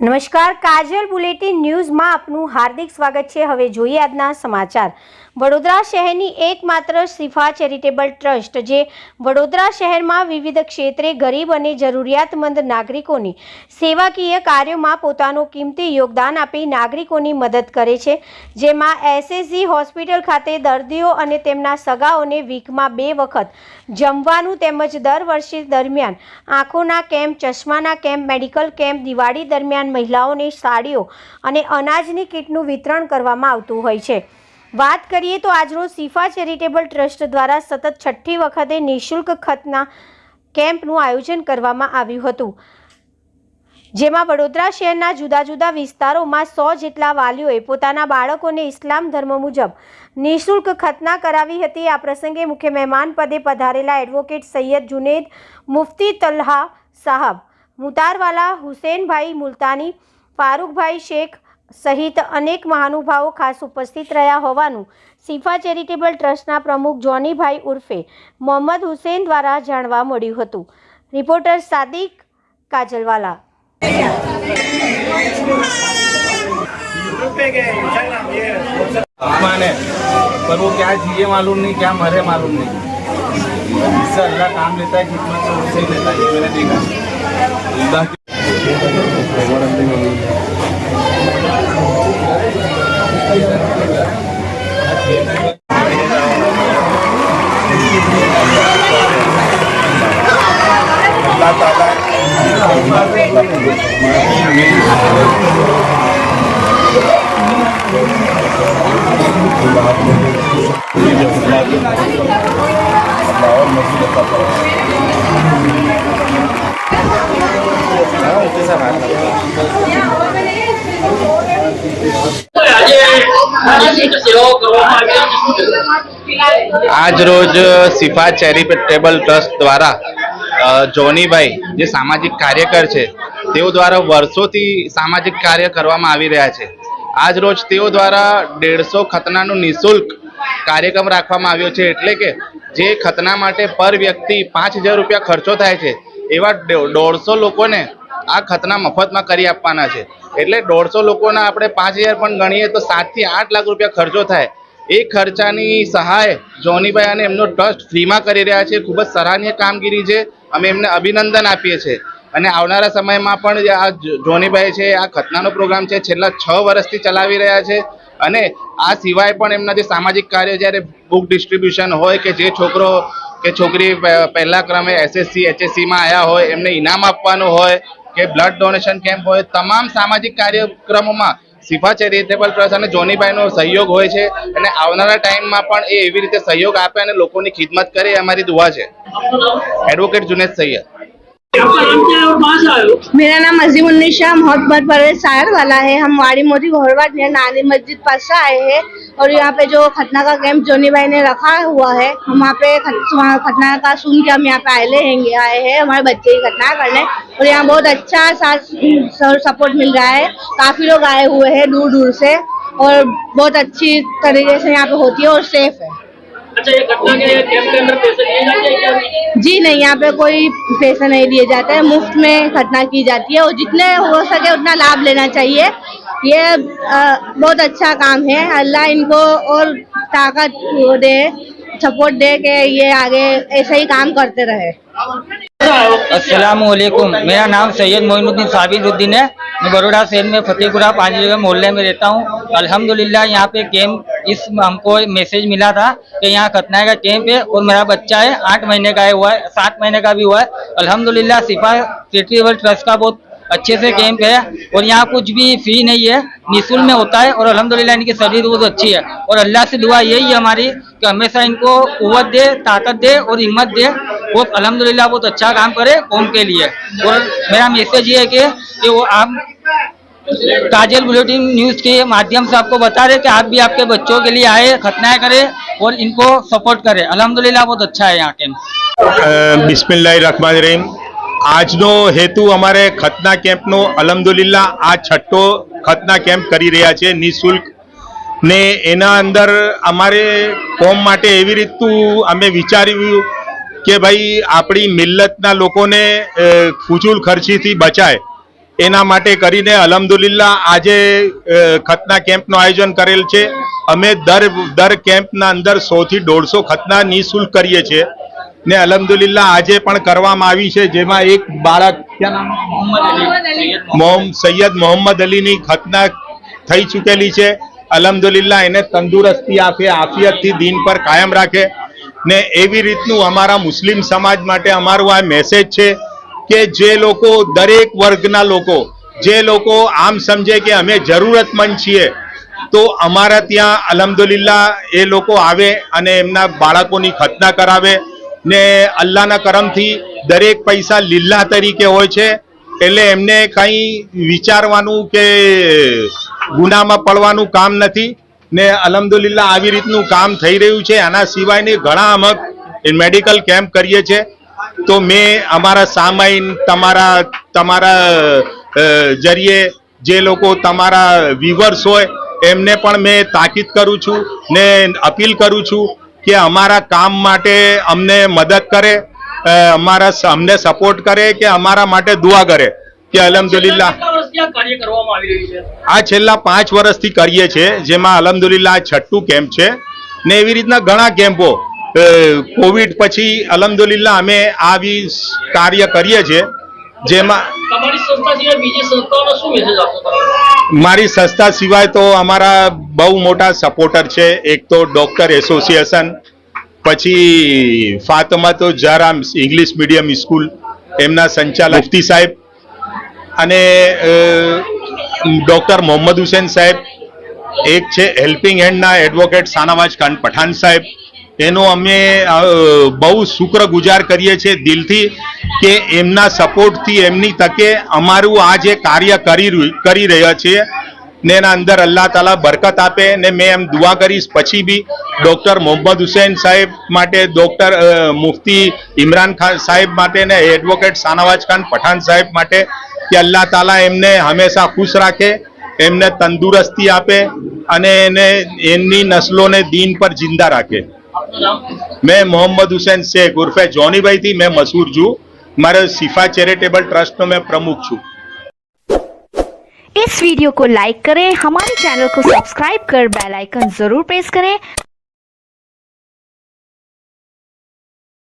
નમસ્કાર. કાજલ બુલેટિન ન્યૂઝમાં આપનું હાર્દિક સ્વાગત છે. હવે જોઈએ આજના સમાચાર. વડોદરા શહેરની એકમાત્ર શિફા ચેરિટેબલ ટ્રસ્ટ, જે વડોદરા શહેરમાં વિવિધ ક્ષેત્રે ગરીબ અને જરૂરિયાતમંદ નાગરિકોની સેવાકીય કાર્યોમાં પોતાનું કિંમતી યોગદાન આપી નાગરિકોની મદદ કરે છે. જેમાં એસએસજી હોસ્પિટલ ખાતે દર્દીઓ અને તેમના સગાઓને વીકમાં બે વખત જમવાનું તેમજ દર વર્ષે દરમિયાન આંખોના કેમ્પ ચશ્માના કેમ્પ મેડિકલ કેમ્પ દિવાળી દરમિયાન મહિલાઓને સાડીઓ અને અનાજની કીટનું વિતરણ કરવામાં આવતું હોય છે. વાત કરીએ તો આજરોજ સિફા ચેરિટેબલ ટ્રસ્ટ દ્વારા સતત છઠ્ઠી વખતે નિઃશુલ્ક ખતના કેમ્પનું આયોજન કરવામાં આવ્યું હતું. જેમાં વડોદરા શહેરના જુદા જુદા વિસ્તારોમાં સો જેટલા વાલીઓએ પોતાના બાળકોને ઇસ્લામ ધર્મ મુજબ નિઃશુલ્ક ખતના કરાવી હતી. આ પ્રસંગે મુખ્ય મહેમાન પદે પધારેલા એડવોકેટ સૈયદ જુનેદ મુફતી તલ્હા સાહબ, મુતારવાલા હુસેનભાઈ મુલતાની, ફારૂકભાઈ શેખ સહિત અનેક મહાનુભાવો ખાસ ઉપસ્થિત રહ્યા હોવાનું સિફા ચેરિટેબલ ટ્રસ્ટના પ્રમુખ જોનીભાઈ ઉર્ફે મોહમ્મદ હુસેન દ્વારા જાણવા મળ્યું હતું રિપોર્ટર સાદિક કાજલવાલા आसमान है पर वो क्या जिए मालूम नहीं क्या मरे मालूम नहीं इससे अल्लाह काम लेता है किस्मत से उससे ही लेता है ये मैंने देखा Allah'ın nasip etmesi. આજે રોજ સિફા ચેરિટેબલ ટ્રસ્ટ દ્વારા જોનીભાઈ, જે સામાજિક કાર્યકર છે, તેઓ દ્વારા વર્ષોથી સામાજિક કાર્ય કરવામાં આવી રહ્યા છે. આજ રોજ તેઓ દ્વારા દેડસો ખતનાનું નિઃશુલ્ક કાર્યક્રમ રાખવામાં આવ્યો છે, એટલે કે જે ખતના માટે પર વ્યક્તિ પાંચ હજાર રૂપિયા ખર્ચો થાય છે, એવા દોઢસો લોકોને આ ખતના મફતમાં કરી આપવાના છે. એટલે દોઢસો લોકોના આપણે પાંચ હજાર પણ ગણીએ તો સાતથી આઠ લાખ રૂપિયા ખર્ચો થાય. એ ખર્ચાની સહાય જોનીભાઈ અને એમનો ટ્રસ્ટ ફ્રીમાં કરી રહ્યા છે. ખૂબ જ સરાહનીય કામગીરી છે. અમે એમને અભિનંદન આપીએ છીએ. અને આવનારા સમયમાં પણ આ જોનીભાઈ છે, આ ખતનાનો પ્રોગ્રામ છે, છેલ્લા છ વર્ષથી ચલાવી રહ્યા છે. અને આ સિવાય પણ એમના જે સામાજિક કાર્ય જ્યારે બુક ડિસ્ટ્રીબ્યુશન હોય કે જે છોકરો કે છોકરી પહેલા ક્રમે એસએસસી એચએસસીમાં આવ્યા હોય, એમને ઇનામ આપવાનું હોય કે બ્લડ ડોનેશન કેમ્પ હોય તમામ સામાજિક કાર્યક્રમોમાં સિફા ચેરિટેબલ ટ્રસ્ટ અને જોનીભાઈનો સહયોગ હોય છે અને આવનારા ટાઈમમાં પણ એ એવી રીતે સહયોગ આપે અને લોકોની ખિદમત કરે એ અમારી દુઆ છે આપનું નામ એડવોકેટ જુનેદ સૈયદ आपका नाम क्या है और कहाँ से आए हो मेरा नाम अजीम उन्नीशा मोहब्बत परवेज सायर वाला है हम वाड़ी मोदी घोड़वा नियर नानी मस्जिद पास से आए हैं और यहाँ पे जो खतना का कैंप जोनी भाई ने रखा हुआ है हम वहाँ पे वहाँ खतना का सुन के हम यहाँ पे आए हैंगे आए हैं हमारे बच्चे की खतना करने। और यहाँ बहुत अच्छा साथ सपोर्ट मिल रहा है। काफ़ी लोग आए हुए हैं दूर दूर से और बहुत अच्छी तरीके से यहाँ पे होती है और सेफ़ है। अच्छा ये घटना के कैंप के अंदर पैसे लिए जाते हैं जी नहीं यहाँ पे कोई पैसे नहीं दिए जाते हैं। मुफ़्त में घटना की जाती है और जितने हो सके उतना लाभ लेना चाहिए। ये बहुत अच्छा काम है। अल्लाह इनको और ताकत दे सपोर्ट दे के ये आगे ऐसे ही काम करते रहे। वालेकुम मेरा नाम सैयद मोइनुद्दीन साबिरुद्दीन है। मैं बड़ोड़ा शहर में फतेहपुरा पाँच जगह मोहल्ले में रहता हूँ। अल्हम्दुलिल्लाह, यहाँ पे कैंप इस हमको मैसेज मिला था कि यहाँ खतना का कैंप है और मेरा बच्चा है, आठ महीने का है, हुआ है, सात महीने का भी हुआ है। अल्हम्दुलिल्लाह, सिफा चैरिटेबल ट्रस्ट का बहुत अच्छे से कैंप है और यहाँ कुछ भी फ़ी नहीं है निःशुल्क में होता है और अलहमदिल्ला इनकी सर्विस बहुत अच्छी है। और अल्लाह से दुआ यही है हमारी कि हमेशा इनको कुत दे ताकत दे और हिम्मत दे। वो अलहमदिल्ला बहुत अच्छा काम करे कौम के लिए। और मेरा मैसेज ये है कि, कि वो आप काजल बुलेटिन न्यूज़ के माध्यम से आपको बता रहे कि आप भी आपके बच्चों के लिए आए खतनाएँ करें और इनको सपोर्ट करें। अलहमदिल्ला बहुत अच्छा है यहाँ के। बिस्मिल्लाम આજનો હેતુ અમારે ખતના કેમ્પનો અલમદુલિલ્લા આ છઠ્ઠો ખતના કેમ્પ કરી રહ્યા છે નિઃશુલ્ક. ને એના અંદર અમારે કોમ માટે એવી રીતનું અમે વિચાર્યું કે ભાઈ આપણી મિલ્લતના લોકોને ફુજુલ ખર્ચીથી બચાય. એના માટે કરીને અલમદુલિલ્લા આજે ખતના કેમ્પનું આયોજન કરેલ છે. અમે દર દર કેમ્પના અંદર સોથી દોઢસો ખતના નિઃશુલ્ક કરીએ છીએ. ને અલહમદુલિલ્લા આજે પણ કરવામાં આવી છે જેમાં એક બાળક સૈયદ મોહમ્મદ અલીની ખતના થઈ ચૂકેલી છે. અલહમદુલિલ્લા એને તંદુરસ્તી આપે આફિયતથી દિન પર કાયમ રાખે ને એવી રીતનું અમારા મુસ્લિમ સમાજ માટે અમારું આ મેસેજ છે કે જે લોકો દરેક વર્ગના લોકો જે લોકો આમ સમજે કે અમે જરૂરતમંદ છીએ તો અમારા ત્યાં અલહમદુલિલ્લા એ લોકો આવે અને એમના બાળકોની ખતના કરાવે. ને અલ્લાહના કરમથી દરેક પૈસા લીલા તરીકે હોય છે, એટલે એમને કંઈ વિચારવાનું કે ગુનામાં પડવાનું કામ નથી. ને અલહમદુલિલ્લાહ આવી રીતનું કામ થઈ રહ્યું છે, આના સિવાયની ઘણા અમે મેડિકલ કેમ્પ કરીએ છીએ તો મેં અમારા સામાઈન તમારા તમારા જરીએ જે લોકો તમારા વ્યુઅર્સ હોય, એમને પણ મેં તાકીદ કરું છું ને અપીલ કરું છું કે અમારા કામ માટે અમને મદદ કરે અમારા અમને સપોર્ટ કરે કે અમારા માટે દુઆ કરે કે અલહમદુલિલ્લા આ છેલ્લા પાંચ વર્ષથી કરીએ છીએ જેમાં અલહમદુલિલ્લા આ છઠ્ઠું કેમ્પ છે. ને એવી રીતના ઘણા કેમ્પો કોવિડ પછી અલહમદુલિલ્લા અમે આવી કાર્ય કરીએ છીએ. જેમાં મારી સંસ્થા સિવાય તો અમારા બહુ મોટા સપોર્ટર છે. એક તો ડોક્ટર એસોસિએશન પછી ફાતમા તો જરામ ઇંગ્લિશ મીડિયમ સ્કૂલ એમના સંચાલક મુફ્તી સાહેબ અને ડોક્ટર મોહમ્મદ હુસેન સાહેબ એક છે હેલ્પિંગ હેન્ડના એડવોકેટ સાનાવાજ ખાન પઠાણ સાહેબ એનો અમે બહુ બહુ શુક્રગુજાર કરીએ છીએ દિલથી કે એમના સપોર્ટથી, એમની તકે અમારું આ જે કાર્ય કરી કરી રહ્યા છીએ, ને એના અંદર અલ્લાહ તાલા બરકત આપે, ને મેં એમ દુઆ કરીશ. પછી બી ડૉક્ટર મોહમ્મદ હુસેન સાહેબ માટે, ડૉક્ટર મુફ્તી મુફતી ઇમરાન ખાન સાહેબ માટે, ને એડવોકેટ શાનાવાજ ખાન પઠાણ સાહેબ માટે કે અલ્લાહ તાલા એમને હંમેશા ખુશ રાખે, એમને તંદુરસ્તી આપે અને એને, એમની નસ્લોને દીન પર જિંદા રાખે. આપનું નામ मैं मोहम्मद हुसैन शेख उर्फे जॉनी भाई थी मैं मशहूर છું મારે सिफा चैरिटेबल ट्रस्ट में मैं प्रमुख છું इस वीडियो को लाइक करें हमारे चैनल को सब्सक्राइब कर बेल आइकन जरूर प्रेस करें